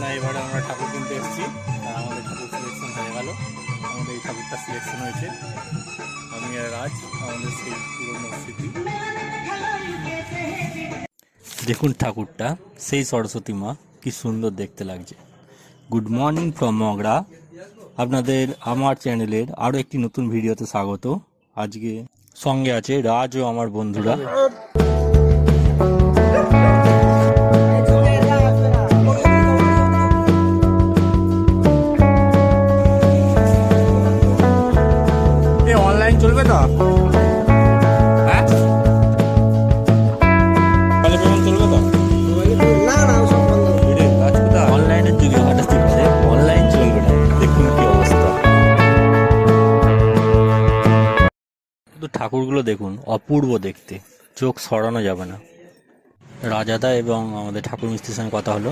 না, এবার আমরা ঠাকুর কিনতে এসেছি। আর আমাদের ঠাকুর সিলেকশন হয়ে গেল। আমাদের এই ঠাকুরটা সিলেকশন হয়েছে। আমি আর রাজ, আমাদের সেই পুরনো স্মৃতি। দেখুন ঠাকুরটা, সেই সরস্বতী মা, কি সুন্দর দেখতে লাগছে। গুড মর্নিং ফ্রম মগরা আপনাদের আমার চ্যানেলের আরও একটি নতুন ভিডিওতে স্বাগত। আজকে সঙ্গে আছে রাজ ও আমার বন্ধুরা। ঠাকুরগুলো দেখুন, অপূর্ব দেখতে। চোখ সরানো যাবে না। রাজাদা এবং আমাদের ঠাকুর মিস্ত্রির সঙ্গে কথা হলো।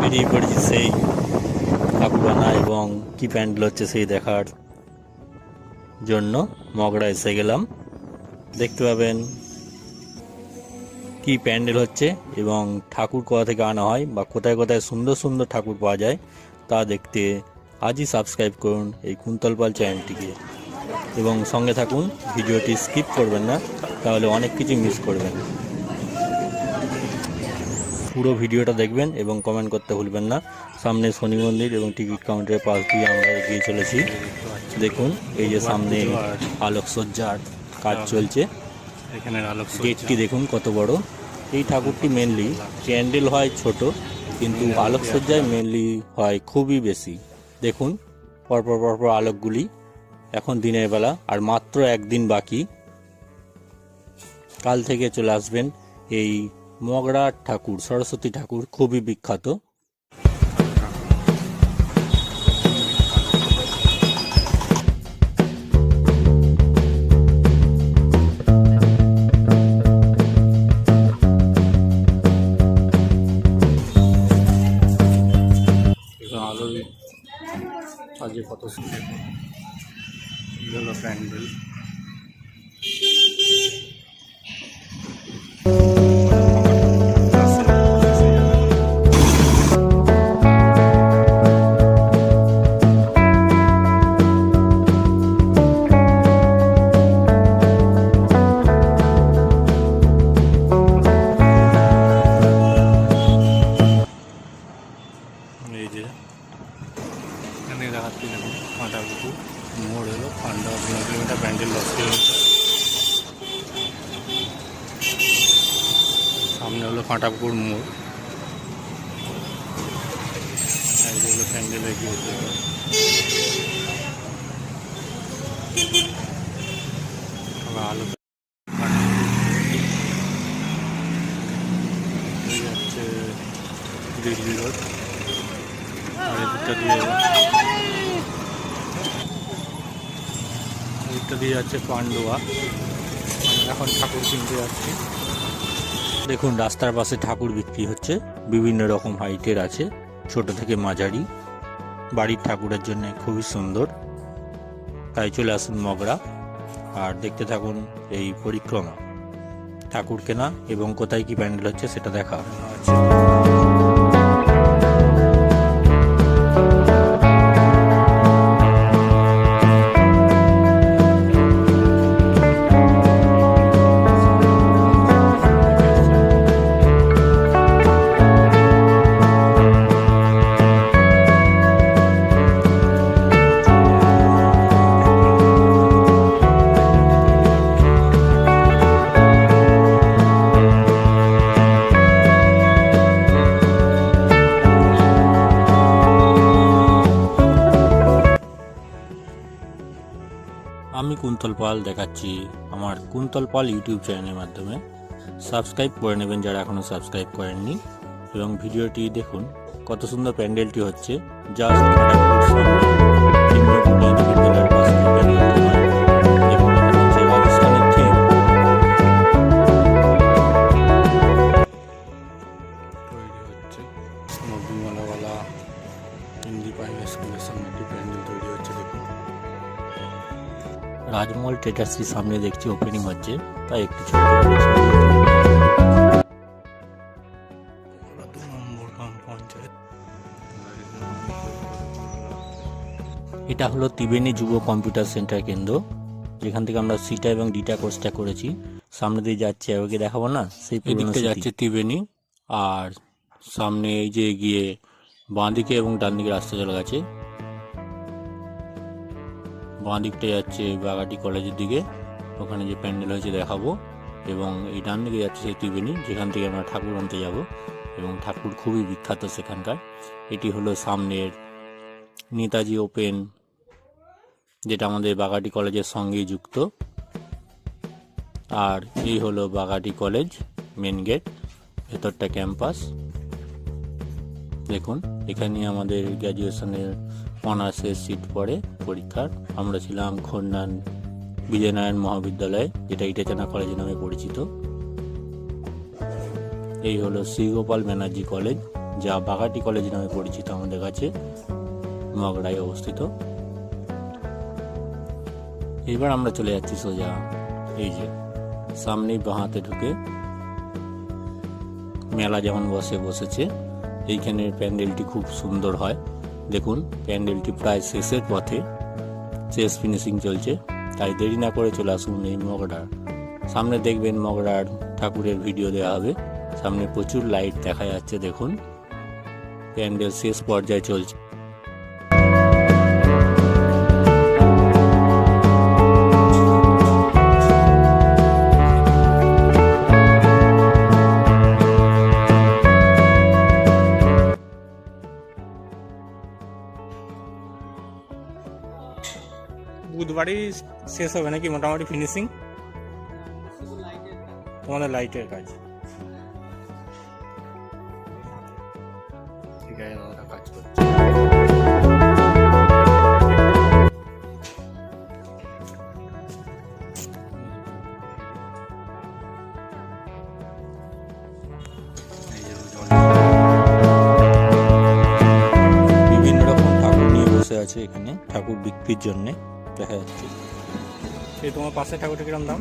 বেরিয়ে পড়েছি সেই ঠাকুর আনা এবং কি প্যান্ডেল হচ্ছে সেই দেখার জন্য। মগরা এসে গেলাম। দেখতে পাবেন কি প্যান্ডেল হচ্ছে এবং ঠাকুর কোথা থেকে আনা হয় বা কোথায় কোথায় সুন্দর সুন্দর ঠাকুর পাওয়া যায়। তা দেখতে আজই সাবস্ক্রাইব করুন এই কুন্তলপাল চ্যানেলটিকে এবং সঙ্গে থাকুন ভিডিওটি স্কিপ করবেন না তাহলে অনেক কিছু মিস করবেন। পুরো ভিডিওটা দেখবেন এবং কমেন্ট করতে ভুলবেন না। সামনে শনি মন্দির এবং টিকিট কাউন্টারের পাশ দিয়ে আমরা এগিয়ে চলেছি। দেখুন এই যে সামনে আলোকসজ্জার কাজ চলছে। এখানে আলোক গেটটি দেখুন কত বড়। এই ঠাকুরটি মেনলি ক্যান্ডেল হয় ছোট। কিন্তু আলোকসজ্জায় মেনলি হয় খুবই বেশি। দেখুন, পরপর পরপর আলোকগুলি এখন দিনের বেলা, আর মাত্র একদিন বাকি। কাল থেকে চলে আসবেন এই মগরা ঠাকুর, সরস্বতী ঠাকুর, খুবই বিখ্যাত। আজকে কত সুন্দর এই হলো প্যান্ডেল এগিয়ে আবার আলো যাচ্ছে দিল্লি দিয়ে দিয়ে যাচ্ছে পান্ডুয়া। এখন ঠাকুর কিনতে যাচ্ছি। দেখুন, রাস্তার পাশে ঠাকুর বিক্রি হচ্ছে। বিভিন্ন রকম হাইটের আছে। ছোট থেকে মাঝারি। বাড়ির ঠাকুরের জন্য খুবই সুন্দর। তাই চলে আসুন মগরা, আর দেখতে থাকুন এই পরিক্রমা। ঠাকুর কেনা এবং কোথায় কি প্যান্ডেল হচ্ছে সেটা দেখা আমি কুন্তল পাল দেখাচ্ছি আমার কুন্তল পাল ইউটিউব চ্যানেলের মাধ্যমে। সাবস্ক্রাইব করে নেবেন যারা এখনও সাবস্ক্রাইব করেননি। এবং ভিডিওটি দেখুন, কত সুন্দর প্যান্ডেলটি হচ্ছে। জাস্ট ট্রেডার্সের সামনে দেখছি ওপেনিং হচ্ছে তাই একটু ছবি এটা হলো ত্রিবেণী যুব কম্পিউটার সেন্টার কেন্দ্র যেখান থেকে আমরা সিটা এবং ডিটা কোর্সটা করেছি। সামনে দিয়ে যাচ্ছে ওকে দেখাবো না? সেই পুরনো যাচ্ছে ত্রিবেণী আর সামনে এই যে গিয়ে বাঁদিকে এবং ডান দিকে রাস্তা চলে গেছে। বাঁ দিকটা যাচ্ছে বাগাটি কলেজের দিকে। ওখানে যে প্যান্ডেল হয়েছে দেখাবো। এবং এই ডান দিকে যাচ্ছে সেই ত্রিবেণী, যেখান থেকে আমরা ঠাকুর আনতে যাব। এবং ঠাকুর খুবই বিখ্যাত সেখানকার। এটি হলো সামনের নেতাজি ওপেন, যেটা আমাদের বাগাটি কলেজের সঙ্গেই যুক্ত। আর এই হলো বাগাটি কলেজ, মেন গেট, ভেতরটা ক্যাম্পাস। দেখুন, এখানে আমাদের গ্র্যাজুয়েশনের অনার্সের সিট পড়ে পরীক্ষার। আমরা ছিলাম খন্নান বিজয়নারায়ণ মহাবিদ্যালয়, যেটা ইটাচানা কলেজ নামে পরিচিত। এই হলো শ্রীগোপাল ব্যানার্জি কলেজ যা বাগাটি কলেজ নামে পরিচিত আমাদের কাছে মগড়ায় অবস্থিত। এবার আমরা চলে যাচ্ছি সোজা। এই যে, সামনেই বাঁহাতে ঢুকে মেলা যেমন বসে বসেছে, এইখানের প্যান্ডেলটি খুব সুন্দর হয়। দেখুন, প্যান্ডেলটি প্রায় শেষের পথে, শেষ ফিনিশিং চলছে, তাই দেরি না করে চলে আসুন এই মগড়ার সামনে দেখবেন মগড়ার ঠাকুরের ভিডিও দেওয়া হবে, সামনে প্রচুর লাইট দেখা যাচ্ছে, দেখুন। প্যান্ডেল শেষ পর্যায়ে চলছে। বুধবারই শেষ হবে নাকি মোটামুটি ফিনিশিং তোমাদের লাইটের কাজ। ঠিক আছে করছে। বিভিন্ন রকম ঠাকুর নিয়ে বসে আছে এখানে ঠাকুর বিক্রির জন্য। এই তোমার পাশে ঠাকুরটা কিরম দাম?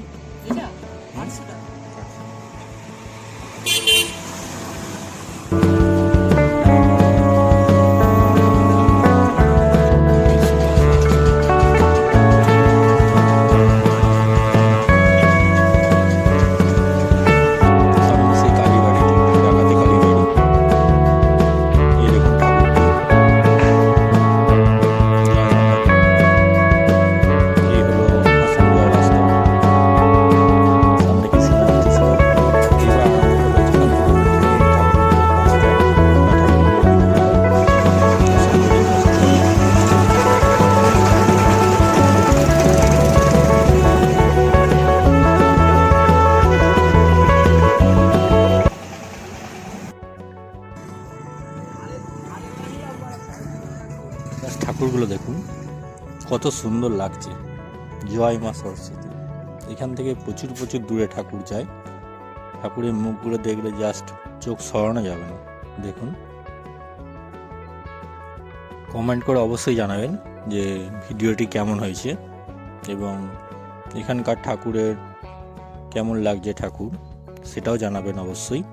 কত সুন্দর লাগছে। জয় মা সরস্বতী। এখান থেকে প্রচুর প্রচুর দূরে ঠাকুর যায়। ঠাকুরের মুখগুলো দেখলে জাস্ট চোখ সরানো যাবে না। দেখুন। কমেন্ট করে অবশ্যই জানাবেন যে ভিডিওটি কেমন হয়েছে এবং এখানকার ঠাকুরের কেমন লাগছে ঠাকুর, সেটাও জানাবেন অবশ্যই।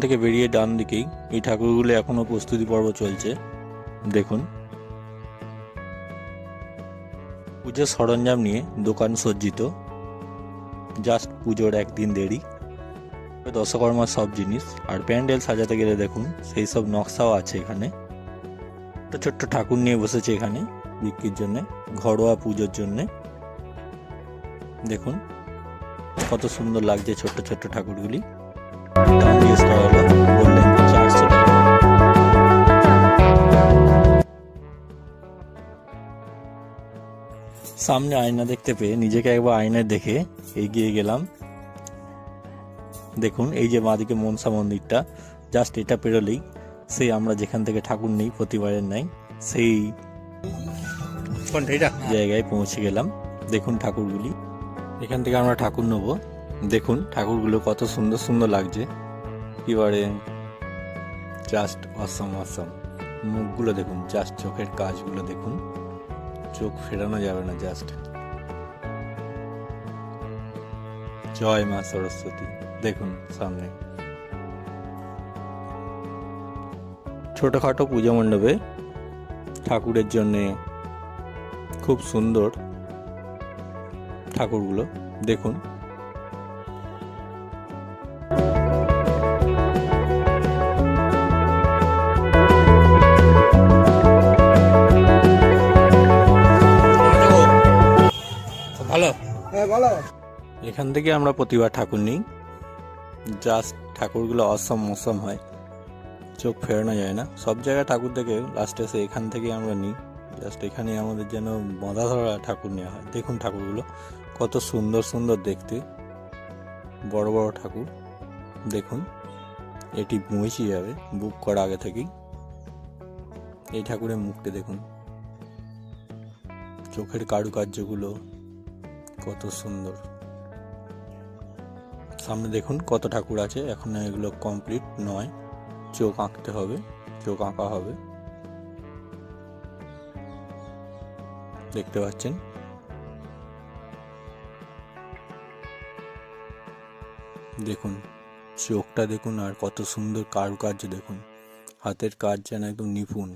থেকে বেরিয়ে ডান দিকেই এই ঠাকুরগুলো এখনও প্রস্তুতি পর্ব চলছে। দেখুন। পুজোর সরঞ্জাম নিয়ে দোকান সজ্জিত। জাস্ট পুজোর একদিন দেরি। দশকর্মার সব জিনিস। আর প্যান্ডেল সাজাতে গেলে দেখুন, সেই সব নকশাও আছে এখানে। একটা ছোট্ট ঠাকুর নিয়ে বসেছে এখানে বিক্রির জন্য, ঘরোয়া পুজোর জন্য। দেখুন, কত সুন্দর লাগছে ছোট্ট ছোট্ট ঠাকুরগুলি। সামনে আয়না দেখতে পেয়ে নিজেকে একবার আয়নায় দেখে এগিয়ে গেলাম। দেখুন এই যে মাদিকে মনসা মন্দিরটা জাস্ট এটা পেরোলেই সেই আমরা যেখান থেকে ঠাকুর নেই প্রতিবারের নাই সেই জায়গায় পৌঁছে গেলাম। দেখুন ঠাকুরগুলি। এখান থেকে আমরা ঠাকুর নেব। দেখুন ঠাকুরগুলো কত সুন্দর সুন্দর লাগছে। এবারে জাস্ট অসম অসম মুখগুলো দেখুন জাস্ট চোখের কাজগুলো দেখুন। চোখ ফেরানো যাবে না জাস্ট জয় মা সরস্বতী, দেখুন সামনে। ছোটখাটো পূজা মণ্ডপে ঠাকুরের জন্যে খুব সুন্দর ঠাকুরগুলো, দেখুন। এখান থেকে আমরা প্রতিবার ঠাকুর নিই। জাস্ট ঠাকুরগুলো অসম মসম হয়। চোখ ফেরানো যায় না। সব জায়গায় ঠাকুর দেখে লাস্টে এসে এখান থেকে আমরা নিই। জাস্ট এখানে আমাদের যেন বাঁধা ধরা ঠাকুর নেওয়া হয়। দেখুন ঠাকুরগুলো, কত সুন্দর সুন্দর দেখতে। বড় বড় ঠাকুর, দেখুন। এটি পৌঁছে যাবে বুক করা আগে থেকেই। এই ঠাকুরের মুখটা দেখুন। চোখের কারুকার্যগুলো কত সুন্দর। সামনে দেখুন কত ঠাকুর আছে। এখন এগুলো কমপ্লিট নয়। চোখ আঁকতে হবে। চোখ আঁকা হবে। দেখতে পাচ্ছেন? দেখুন, চোখটা দেখুন আর কত সুন্দর কারুকার্য দেখুন। হাতের কাজ যেন একদম নিপুণ।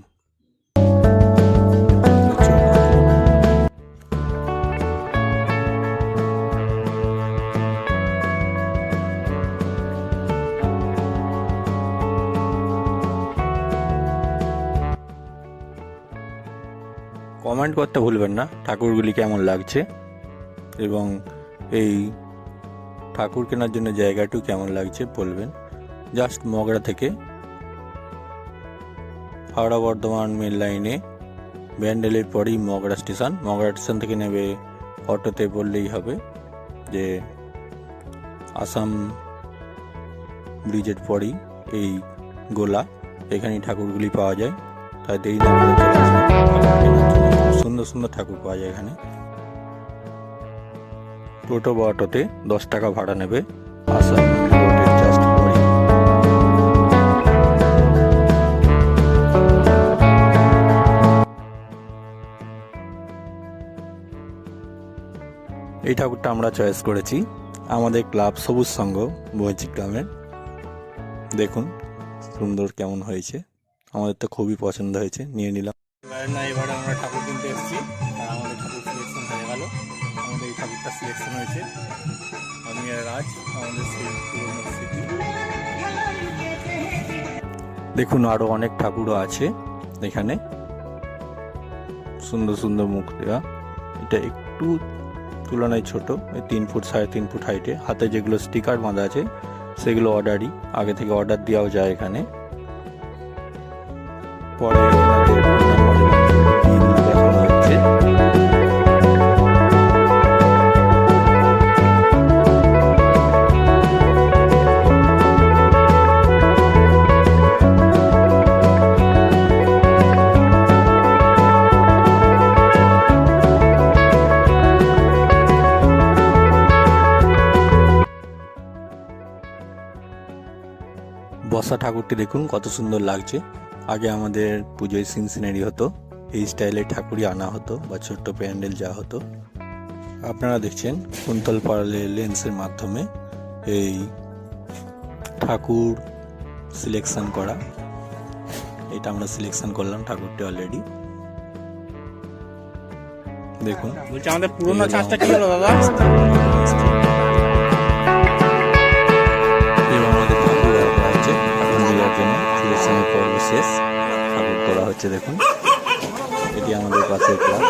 কমেন্ট করতে ভুলবেন না, ঠাকুরগুলি কেমন লাগছে এবং এই ঠাকুর কেনার জন্য জায়গাটু কেমন লাগছে বলবেন। জাস্ট মগরা থেকে হাওড়া বর্ধমান মেন লাইনে ব্যান্ডেলের পরেই মগরা স্টেশন। মগরা স্টেশন থেকে নেবে অটোতে বললেই হবে যে আসাম ব্রিজের পরেই এই গোলা, এখানেই ঠাকুরগুলি পাওয়া যায়। তাই দেরি না সুন্দর সুন্দর ঠাকুর পাওয়া যায় এখানে। টোটো বা অটোতে দশ টাকা ভাড়া নেবে। জাস্ট এই ঠাকুরটা আমরা চয়েস করেছি। আমাদের ক্লাব সবুজ সংঘ বৈচি গ্রামের। দেখুন, সুন্দর কেমন হয়েছে। আমাদের তো খুবই পছন্দ হয়েছে, নিয়ে নিলাম। না, এবারে আমরা ঠাকুর কিনতে এসেছি। আর আমাদের ঠাকুর সিলেকশন হয়ে গেল। আমাদের এই ঠাকুরটা সিলেকশন হয়েছে। আমি আর রাজ, আমাদের দেখুন, আরও অনেক ঠাকুরও আছে এখানে। সুন্দর সুন্দর মুখ দেওয়া এটা একটু তুলনায় ছোট তিন ফুট, সাড়ে তিন ফুট হাইটে হাতে যেগুলো স্টিকার বাঁধা আছে, সেগুলো অর্ডারই আগে থেকে অর্ডার দেওয়াও যায় এখানে। পরে বসা ঠাকুরটি দেখুন কত সুন্দর লাগছে। আগে আমাদের পুজোয় সিন সিনারি হতো এই স্টাইলের ঠাকুরই আনা হতো বা ছোট্ট প্যান্ডেল যা হতো। আপনারা দেখছেন কুন্তল পাড়ালে লেন্সের মাধ্যমে এই ঠাকুর সিলেকশন করা। এটা আমরা সিলেকশন করলাম ঠাকুরটি অলরেডি দেখুন। বলছি আমাদের পুরোনো চাষটা কি হলো দাদা? শেষ। ঠাকুর করা হচ্ছে দেখুন। এটি আমাদের পাশের ক্লাব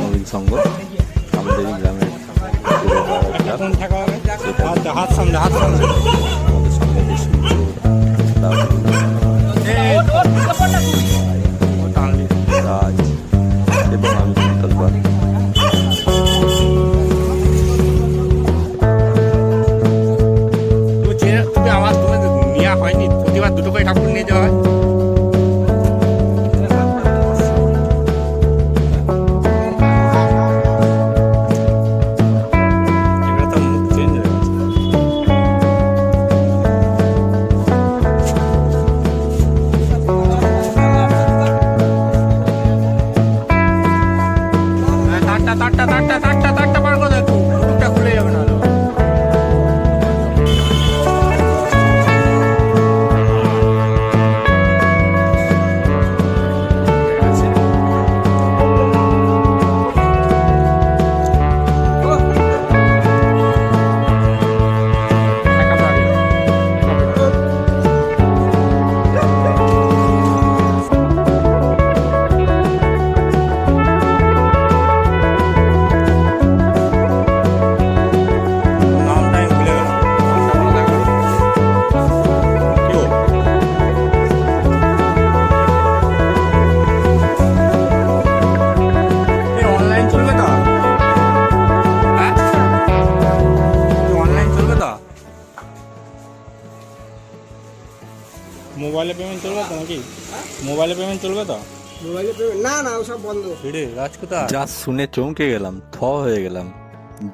নবীন সংঘ। আমাদের গ্রামের ক্লাব সেটা আমাদের সঙ্গে মোবাইলে তো? মোবাইলে না না ওসব বন্ধ। রে রাজ কোথায়? যা শুনে চমকে গেলাম থ হয়ে গেলাম।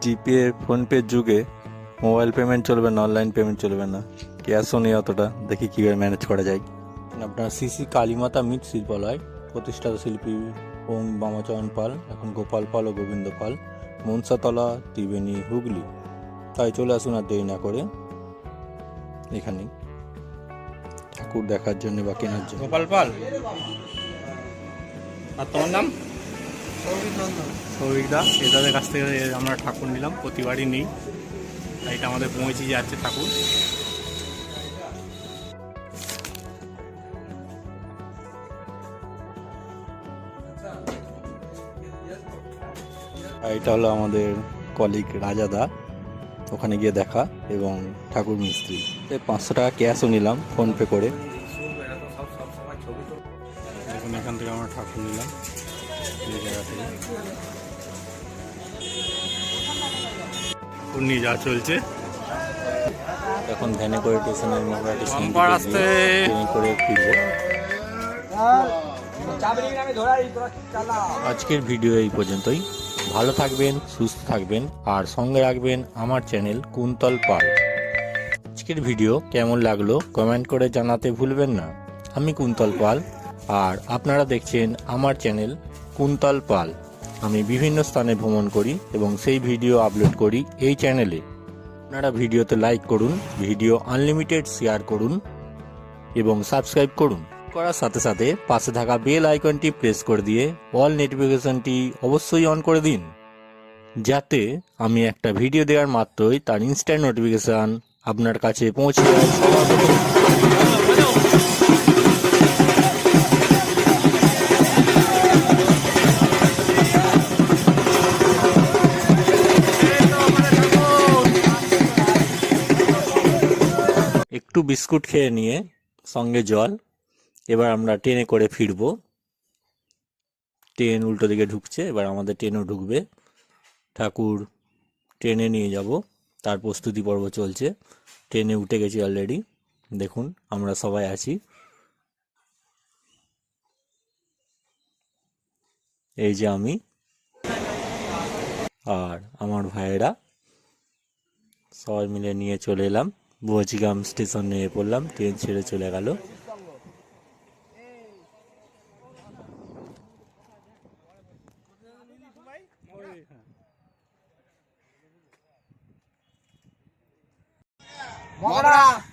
জিপে ফোনপে যুগে মোবাইল পেমেন্ট চলবে না অনলাইন পেমেন্ট চলবে না। ক্যাশও নেই অতটা দেখি কীভাবে ম্যানেজ করা যায়। আপনার শ্রী কালীমাতা মিট শিল্পালয় প্রতিষ্ঠাতা শিল্পী ওম বামাচরণ পাল এখন গোপাল পাল ও গোবিন্দ পাল মনসাতলা ত্রিবেণী হুগলি। তাই চলে আসুন আর দেরি না করে এখানেই। ঠাকুর দেখার জন্য বা কেনার জন্য। গোপাল পাল? আর তোমার নাম? সৌভিক দা এদাদের কাছ থেকে আমরা ঠাকুর নিলাম প্রতিবারই নেই। আর এটা আমাদের পৌঁছে যাচ্ছে ঠাকুর। এটা হলো আমাদের কলিগ রাজাদা ওখানে গিয়ে দেখা এবং ঠাকুর মিস্ত্রি। এই পাঁচশো টাকা ক্যাশও নিলাম ফোনপে করে। এখন এখান থেকে আমরা ঠাকুর নিলাম এই জায়গা থেকে। নিয়ে যাওয়া চলছে। এখন ভ্যানে করে বাম্পার আসতে। ট্রেনে করে ফিরবো। আজকের ভিডিও এই পর্যন্তই। ভালো থাকবেন, সুস্থ থাকবেন, আর সঙ্গে রাখবেন আমার চ্যানেল কুন্তল পাল। আজকের ভিডিও কেমন লাগল কমেন্ট করে জানাতে ভুলবেন না। আমি কুন্তল পাল, আর আপনারা দেখছেন আমার চ্যানেল কুন্তল পাল। আমি বিভিন্ন স্থানে ভ্রমণ করি এবং সেই ভিডিও আপলোড করি এই চ্যানেলে। আপনারা ভিডিওতে লাইক করুন, ভিডিও আনলিমিটেড শেয়ার করুন এবং সাবস্ক্রাইব করুন। করার সাথে সাথে পাশে থাকা বেল আইকনটি প্রেস করে দিয়ে অল নোটিফিকেশনটি অবশ্যই অন করে দিন, যাতে আমি একটা ভিডিও দেওয়ার মাত্রই তার ইনস্ট্যান্ট নোটিফিকেশন আপনার কাছে পৌঁছে একটু বিস্কুট খেয়ে নিয়ে সঙ্গে জল এবার আমরা ট্রেনে করে ফিরবো। ট্রেন উল্টো দিকে ঢুকছে, এবার আমাদের ট্রেনও ঢুকবে। ঠাকুর ট্রেনে নিয়ে যাব, তার প্রস্তুতি পর্ব চলছে। ট্রেনে উঠে গেছি অলরেডি দেখুন আমরা সবাই আছি। এই যে আমি আর আমার ভাইয়েরা, সবাই মিলে নিয়ে চলে এলাম। বচিগাম স্টেশন নিয়ে পড়লাম, ট্রেন ছেড়ে চলে গেল। মগরা